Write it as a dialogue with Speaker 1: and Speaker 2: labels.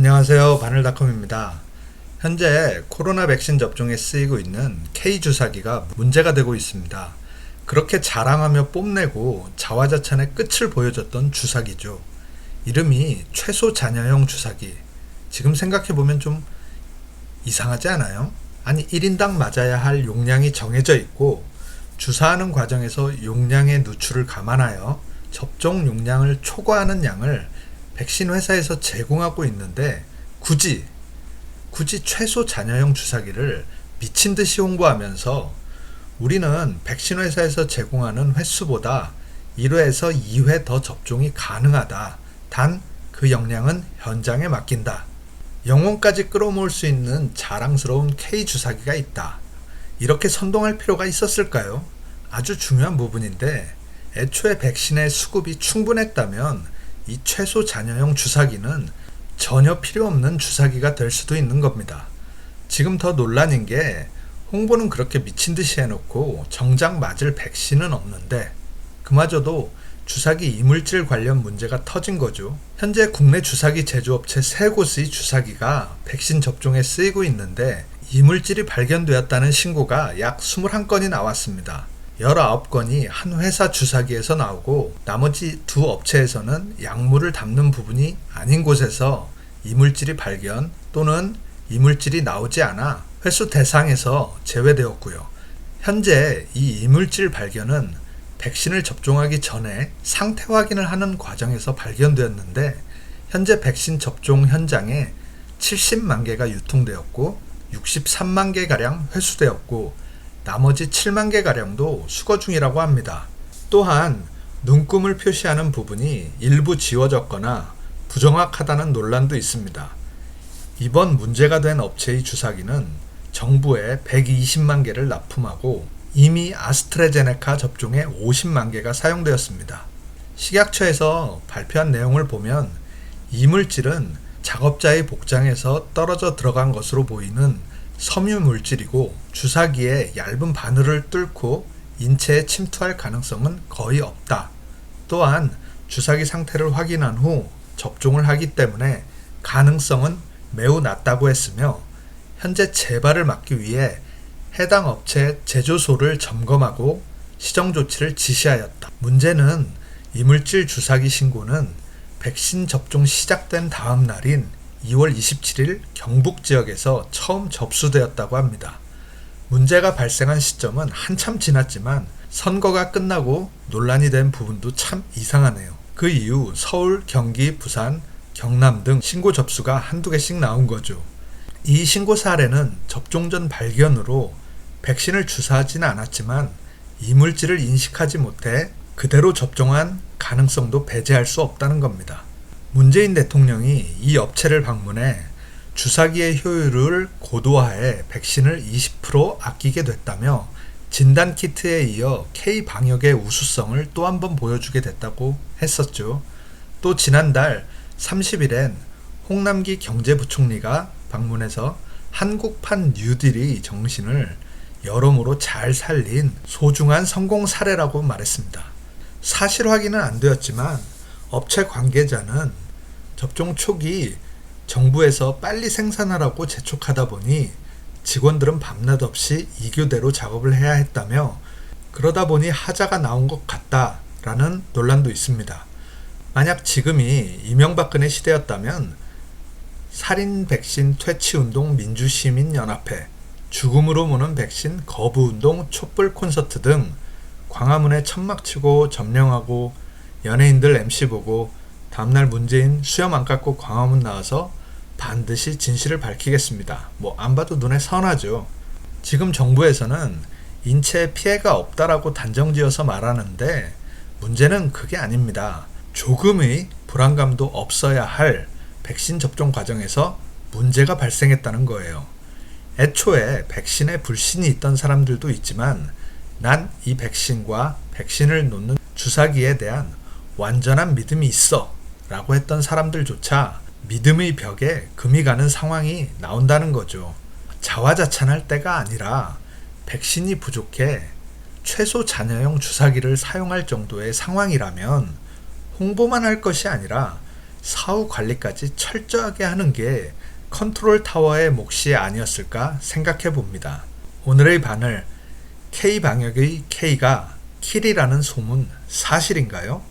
Speaker 1: 안녕하세요. 바늘닷컴입니다. 현재 코로나 백신 접종에 쓰이고 있는 K주사기가 문제가 되고 있습니다. 그렇게 자랑하며 뽐내고 자화자찬의 끝을 보여줬던 주사기죠. 이름이 최소 잔여형 주사기. 지금 생각해보면 좀 이상하지 않아요? 아니, 1인당 맞아야 할 용량이 정해져 있고, 주사하는 과정에서 용량의 누출을 감안하여 접종 용량을 초과하는 양을 백신 회사에서 제공하고 있는데 굳이 굳이 최소 잔여형 주사기를 미친 듯이 홍보하면서 우리는 백신 회사에서 제공하는 횟수보다 1회에서 2회 더 접종이 가능하다. 단 그 역량은 현장에 맡긴다. 영혼까지 끌어모을 수 있는 자랑스러운 K 주사기가 있다. 이렇게 선동할 필요가 있었을까요? 아주 중요한 부분인데 애초에 백신의 수급이 충분했다면 이 최소 잔여형 주사기는 전혀 필요 없는 주사기가 될 수도 있는 겁니다. 지금 더 논란인 게 홍보는 그렇게 미친 듯이 해놓고 정작 맞을 백신은 없는데 그마저도 주사기 이물질 관련 문제가 터진 거죠. 현재 국내 주사기 제조업체 세 곳의 주사기가 백신 접종에 쓰이고 있는데 이물질이 발견되었다는 신고가 약 21건이 나왔습니다. 19건이 한 회사 주사기에서 나오고 나머지 두 업체에서는 약물을 담는 부분이 아닌 곳에서 이물질이 발견 또는 이물질이 나오지 않아 회수 대상에서 제외되었고요. 현재 이 이물질 발견은 백신을 접종하기 전에 상태 확인을 하는 과정에서 발견되었는데 현재 백신 접종 현장에 70만 개가 유통되었고 63만 개가량 회수되었고 나머지 7만 개가량도 수거 중이라고 합니다. 또한 눈금을 표시하는 부분이 일부 지워졌거나 부정확하다는 논란도 있습니다. 이번 문제가 된 업체의 주사기는 정부에 120만 개를 납품하고 이미 아스트레제네카 접종에 50만 개가 사용되었습니다. 식약처에서 발표한 내용을 보면 이물질은 작업자의 복장에서 떨어져 들어간 것으로 보이는 섬유 물질이고 주사기의 얇은 바늘을 뚫고 인체에 침투할 가능성은 거의 없다. 또한 주사기 상태를 확인한 후 접종을 하기 때문에 가능성은 매우 낮다고 했으며 현재 재발을 막기 위해 해당 업체 제조소를 점검하고 시정 조치를 지시하였다. 문제는 이물질 주사기 신고는 백신 접종 시작된 다음 날인 2월 27일 경북 지역에서 처음 접수되었다고 합니다. 문제가 발생한 시점은 한참 지났지만 선거가 끝나고 논란이 된 부분도 참 이상하네요. 그 이후 서울, 경기, 부산, 경남 등 신고 접수가 한두 개씩 나온 거죠. 이 신고 사례는 접종 전 발견으로 백신을 주사하지는 않았지만 이물질을 인식하지 못해 그대로 접종한 가능성도 배제할 수 없다는 겁니다. 문재인 대통령이 이 업체를 방문해 주사기의 효율을 고도화해 백신을 20% 아끼게 됐다며 진단 키트에 이어 K 방역의 우수성을 또 한 번 보여주게 됐다고 했었죠. 또 지난달 30일엔 홍남기 경제부총리가 방문해서 한국판 뉴딜이 정신을 여러모로 잘 살린 소중한 성공 사례라고 말했습니다. 사실 확인은 안 되었지만 업체 관계자는 접종 초기 정부에서 빨리 생산하라고 재촉하다 보니 직원들은 밤낮 없이 이교대로 작업을 해야 했다며 그러다 보니 하자가 나온 것 같다라는 논란도 있습니다. 만약 지금이 이명박근혜 시대였다면 살인 백신 퇴치 운동 민주시민 연합회, 죽음으로 무는 백신 거부 운동 촛불 콘서트 등 광화문에 천막 치고 점령하고 연예인들 MC 보고 다음날 문재인 수염 안 깎고 광화문 나와서 반드시 진실을 밝히겠습니다. 뭐 안 봐도 눈에 선하죠. 지금 정부에서는 인체에 피해가 없다라고 단정지어서 말하는데 문제는 그게 아닙니다. 조금의 불안감도 없어야 할 백신 접종 과정에서 문제가 발생했다는 거예요. 애초에 백신에 불신이 있던 사람들도 있지만 난 이 백신과 백신을 놓는 주사기에 대한 완전한 믿음이 있어 라고 했던 사람들조차 믿음의 벽에 금이 가는 상황이 나온다는 거죠. 자화자찬할 때가 아니라 백신이 부족해 최소 잔여형 주사기를 사용할 정도의 상황이라면 홍보만 할 것이 아니라 사후 관리까지 철저하게 하는 게 컨트롤 타워의 몫이 아니었을까 생각해 봅니다. 오늘의 바늘 K 방역의 K가 킬이라는 소문 사실인가요?